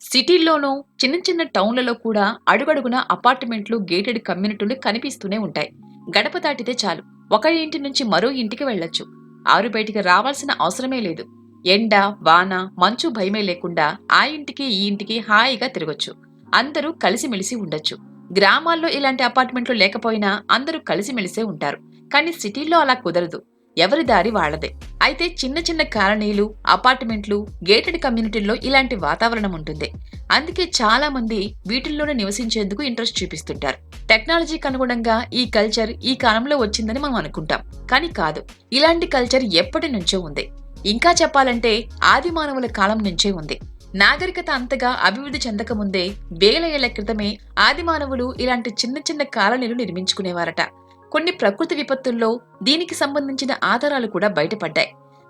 సిటీల్లోనూ చిన్న చిన్న టౌన్లలో కూడా అడుగడుగున అపార్ట్మెంట్లు గేటెడ్ కమ్యూనిటీలు కనిపిస్తూనే ఉంటాయి. గడప దాటితే చాలు. ఒక ఇంటి నుంచి మరో ఇంటికి వెళ్ళొచ్చు. ఆరు బయటికి రావాల్సిన అవసరమే లేదు. ఎండ వాన మంచు భయమే లేకుండా ఆ ఇంటికి ఈ ఇంటికి హాయిగా తిరగొచ్చు. అందరూ కలిసిమెలిసి ఉండొచ్చు. గ్రామాల్లో ఇలాంటి అపార్ట్మెంట్లు లేకపోయినా అందరూ కలిసిమెలిసే ఉంటారు. కానీ సిటీల్లో అలా కుదరదు. ఎవరి దారి వాళ్ళదే. అయితే చిన్న చిన్న కాలనీలు అపార్ట్మెంట్లు గేటెడ్ కమ్యూనిటీల్లో ఇలాంటి వాతావరణం ఉంటుంది. అందుకే చాలా మంది వీటిల్లోనే నివసించేందుకు ఇంట్రెస్ట్ చూపిస్తుంటారు. టెక్నాలజీకి అనుగుణంగా ఈ కల్చర్ ఈ కాలంలో వచ్చిందని మనం అనుకుంటాం. కానీ కాదు ఇలాంటి కల్చర్ ఎప్పటి నుంచో ఉంది. ఇంకా చెప్పాలంటే ఆది మానవుల కాలం నుంచే ఉంది. నాగరికత అంతగా అభివృద్ధి చెందకముందే వేల ఏళ్ళ క్రితమే ఆది మానవులు ఇలాంటి చిన్న చిన్న కాలనీలు నిర్మించుకునేవారట. కొన్ని ప్రకృతి విపత్తుల్లో దీనికి సంబంధించిన ఆధారాలు కూడా బయటపడ్డాయి.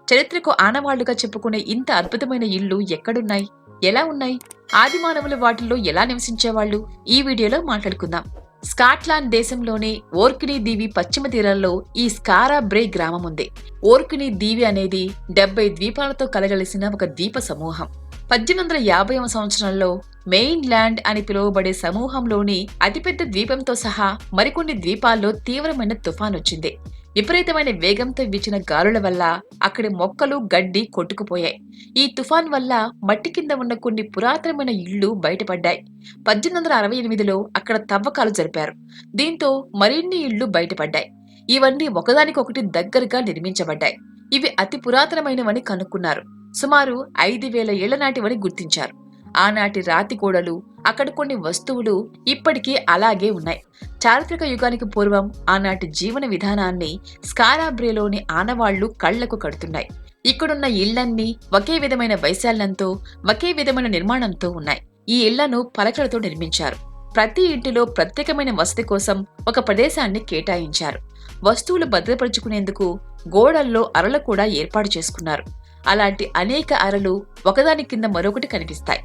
చరిత్రకు ఆనవాళ్ళుగా చెప్పుకునే ఇంత అద్భుతమైన ఇళ్ళు ఎక్కడున్నాయి? ఎలా ఉన్నాయి? ఆది మానవులు వాటిల్లో ఎలా నివసించేవాళ్ళు? ఈ వీడియోలో మాట్లాడుకుందాం. స్కాట్లాండ్ దేశంలోని ఓర్కినీ దీవి పశ్చిమ తీరాల్లో ఈ స్కారా బ్రే గ్రామం ఉంది. ఓర్కినీ దీవి అనేది డెబ్బై ద్వీపాలతో కలగలిసిన ఒక ద్వీప సమూహం. పద్దెనిమిది వందల యాభైవ సంవత్సరంలో మెయిన్ ల్యాండ్ అని పిలువబడే సమూహంలోని అతిపెద్ద ద్వీపంతో సహా మరికొన్ని ద్వీపాల్లో తీవ్రమైన తుఫాన్ వచ్చింది విపరీతమైన వేగంతో వీచిన గాలుల వల్ల అక్కడి మొక్కలు గడ్డి కొట్టుకుపోయాయి. ఈ తుఫాన్ వల్ల మట్టి కింద ఉన్న కొన్ని పురాతనమైన ఇళ్ళు బయటపడ్డాయి. పద్దెనిమిది వందల అరవై ఎనిమిదిలో అక్కడ తవ్వకాలు జరిపారు. దీంతో మరిన్ని ఇళ్ళు బయటపడ్డాయి. ఇవన్నీ ఒకదానికొకటి దగ్గరగా నిర్మించబడ్డాయి. ఇవి అతి పురాతనమైనవని కనుక్కున్నారు. సుమారు ఐదు వేల ఏళ్ళ నాటివని గుర్తించారు. ఆనాటి రాతి గోడలు అక్కడ కొన్ని వస్తువులు ఇప్పటికీ అలాగే ఉన్నాయి. చారిత్రక యుగానికి పూర్వం ఆనాటి జీవన విధానాన్ని స్కారాబ్రేలోని ఆనవాళ్ళు కళ్ళకు కడుతున్నాయి. ఇక్కడున్న ఇళ్ళన్నీ ఒకే విధమైన వైశాల్యంతో ఒకే విధమైన నిర్మాణంతో ఉన్నాయి. ఈ ఇళ్ళను పలకలతో నిర్మించారు. ప్రతి ఇంటిలో ప్రత్యేకమైన వసతి కోసం ఒక ప్రదేశాన్ని కేటాయించారు. వస్తువులు భద్రపరుచుకునేందుకు గోడల్లో అరలు కూడా ఏర్పాటు చేసుకున్నారు. అలాంటి అనేక అరలు ఒకదాని కింద మరొకటి కనిపిస్తాయి.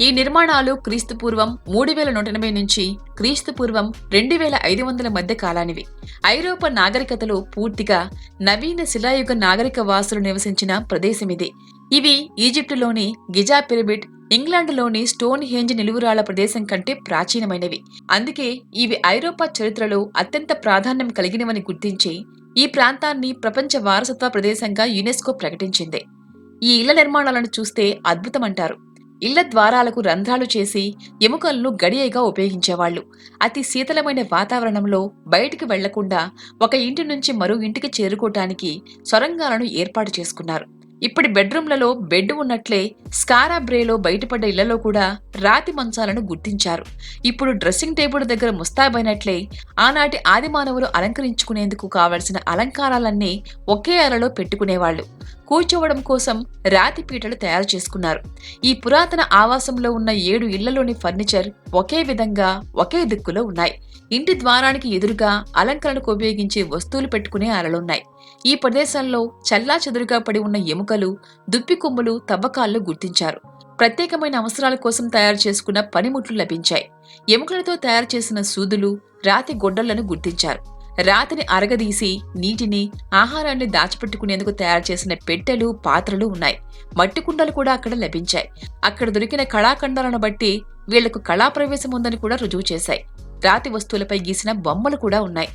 ఈ నిర్మాణాలు క్రీస్తుపూర్వం మూడు వేల నూట ఎనభై నుంచి క్రీస్తుపూర్వం రెండు వేల ఐదు వందల మధ్య కాలానివి. ఐరోపా నాగరికతలో పూర్తిగా నవీన శిలాయుగ నాగరిక వాసులు నివసించిన ప్రదేశమిది ఇవి ఈజిప్టులోని గిజా పిరమిడ్ ఇంగ్లాండ్లోని స్టోన్ హేంజ్ నిలువురాళ్ళ ప్రదేశం కంటే ప్రాచీనమైనవి. అందుకే ఇవి ఐరోపా చరిత్రలో అత్యంత ప్రాధాన్యం కలిగినవని గుర్తించి ఈ ప్రాంతాన్ని ప్రపంచ వారసత్వ ప్రదేశంగా యునెస్కో ప్రకటించింది. ఈ ఇళ్ళ నిర్మాణాలను చూస్తే అద్భుతమంటారు. ఇళ్ళ ద్వారాలకు రంధ్రాలు చేసి ఎముకలను గడియగా ఉపయోగించేవాళ్ళు అతి శీతలమైన వాతావరణంలో బయటికి వెళ్ళకుండా ఒక ఇంటి నుంచి మరో ఇంటికి చేరుకోవటానికి సొరంగాలను ఏర్పాటు చేసుకున్నారు. ఇప్పటి బెడ్రూమ్లలో బెడ్ ఉన్నట్లే స్కారాబ్రేలో బయటపడ్డ ఇళ్ళలో కూడా రాతి మంచాలను గుర్తించారు. ఇప్పుడు డ్రెస్సింగ్ టేబుల్ దగ్గర ముస్తాబైనట్లే ఆనాటి ఆదిమానవులు అలంకరించుకునేందుకు కావలసిన అలంకారాలన్నీ ఒకే అరలో పెట్టుకునేవాళ్ళు కూర్చోవడం కోసం రాతి పీటలు తయారు చేసుకున్నారు. ఈ పురాతన ఆవాసంలో ఉన్న ఏడు ఇళ్ళలోని ఫర్నిచర్ ఒకే విధంగా ఒకే దిక్కులో ఉన్నాయి. ఇంటి ద్వారానికి ఎదురుగా అలంకరణకు ఉపయోగించే వస్తువులు పెట్టుకునే అరలున్నాయి ఈ ప్రదేశంలో చల్లా చెదురుగా పడి ఉన్న ఎముకలు దుప్పి కొమ్ములు తవ్వకాల్లో గుర్తించారు. ప్రత్యేకమైన అవసరాల కోసం తయారు చేసుకున్న పనిముట్లు లభించాయి. ఎముకలతో తయారు చేసిన సూదులు రాతి గొడ్డళ్ళను గుర్తించారు. రాతిని అరగదీసి నీటిని ఆహారాన్ని దాచిపెట్టుకునేందుకు తయారు చేసిన పెట్టెలు పాత్రలు ఉన్నాయి. మట్టి కుండలు కూడా అక్కడ లభించాయి. అక్కడ దొరికిన కళాఖండాలను బట్టి వీళ్ళకు కళాప్రవేశం ఉందని కూడా రుజువు చేశాయి. రాతి వస్తువులపై గీసిన బొమ్మలు కూడా ఉన్నాయి.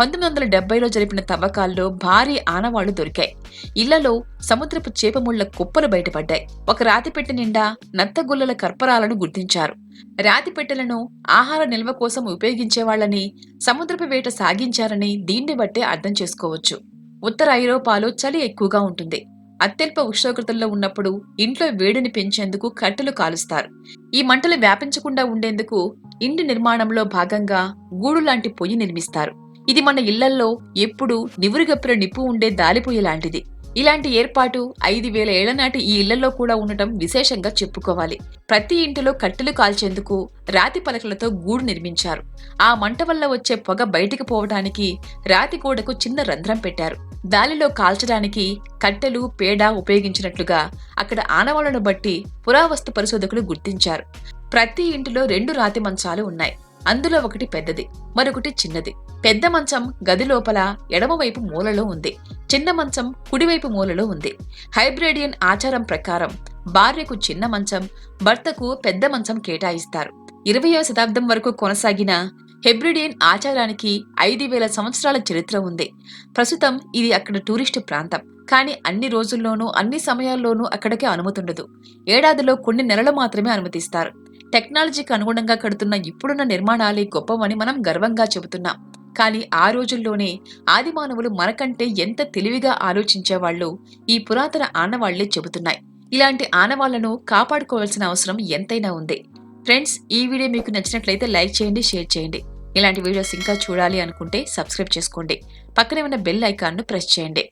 పంతొమ్మిది వందల డెబ్బైలో జరిపిన తవ్వకాల్లో భారీ ఆనవాళ్ళు దొరికాయి. ఇళ్ళలో సముద్రపు చేపముళ్ళ కుప్పలు బయటపడ్డాయి. ఒక రాతి పెట్టె నిండా నత్తగుల్లల కర్పరాలను గుర్తించారు. రాతి పెట్టెలను ఆహార నిల్వ కోసం ఉపయోగించేవాళ్ళని సముద్రపు వేట సాగించారని దీన్ని బట్టే అర్థం చేసుకోవచ్చు. ఉత్తర ఐరోపాలో చలి ఎక్కువగా ఉంటుంది. అత్యల్ప ఉష్ణోగ్రతల్లో ఉన్నప్పుడు ఇంట్లో వేడిని పెంచేందుకు కట్టెలు కాలుస్తారు. ఈ మంటలు వ్యాపించకుండా ఉండేందుకు ఇంటి నిర్మాణంలో భాగంగా గూడు లాంటి పొయ్యి నిర్మిస్తారు. ఇది మన ఇళ్ళల్లో ఎప్పుడు నివురుగప్పిన నిప్పు ఉండే దాలిపొయ్యి లాంటిది. ఇలాంటి ఏర్పాటు ఐదు వేల ఏళ్ళ నాటి ఈ ఇళ్ళలో కూడా ఉండటం విశేషంగా చెప్పుకోవాలి. ప్రతి ఇంటిలో కట్టెలు కాల్చేందుకు రాతి పలకలతో గూడు నిర్మించారు. ఆ మంట వల్ల వచ్చే పొగ బయటికి పోవడానికి రాతి గోడకు చిన్న రంధ్రం పెట్టారు. దాలిలో కాల్చడానికి కట్టెలు పేడ ఉపయోగించినట్లుగా అక్కడ ఆనవాళ్ళను బట్టి పురావస్తు పరిశోధకులు గుర్తించారు. ప్రతి ఇంటిలో రెండు రాతి మంచాలు ఉన్నాయి. అందులో ఒకటి పెద్దది మరొకటి చిన్నది. పెద్ద మంచం గది లోపల ఎడమవైపు మూలలో ఉంది. చిన్న మంచం కుడివైపు మూలలో ఉంది. హైబ్రేడియన్ ఆచారం ప్రకారం భార్యకు చిన్న మంచం భర్తకు పెద్ద మంచం కేటాయిస్తారు. ఇరవయవ శతాబ్దం వరకు కొనసాగిన హెబ్రిడియన్ ఆచారానికి ఐదు వేల సంవత్సరాల చరిత్ర ఉంది. ప్రస్తుతం ఇది అక్కడ టూరిస్టు ప్రాంతం. కానీ అన్ని రోజుల్లోనూ అన్ని సమయాల్లోనూ అక్కడికి అనుమతుండదు. ఏడాదిలో కొన్ని నెలలు మాత్రమే అనుమతిస్తారు. టెక్నాలజీకి అనుగుణంగా కడుతున్న ఇప్పుడున్న నిర్మాణాలే గొప్పవని మనం గర్వంగా చెబుతున్నాం. కానీ ఆ రోజుల్లోనే ఆదిమానవులు మనకంటే ఎంత తెలివిగా ఆలోచించేవాళ్ళు ఈ పురాతన ఆనవాళ్ళే చెబుతున్నాయి. ఇలాంటి ఆనవాళ్ళను కాపాడుకోవాల్సిన అవసరం ఎంతైనా ఉంది. ఫ్రెండ్స్ ఈ వీడియో మీకు నచ్చినట్లయితే లైక్ చేయండి షేర్ చేయండి. ఇలాంటి వీడియోస్ ఇంకా చూడాలి అనుకుంటే సబ్స్క్రైబ్ చేసుకోండి. పక్కనే ఉన్న బెల్ ఐకాన్ను ప్రెస్ చేయండి.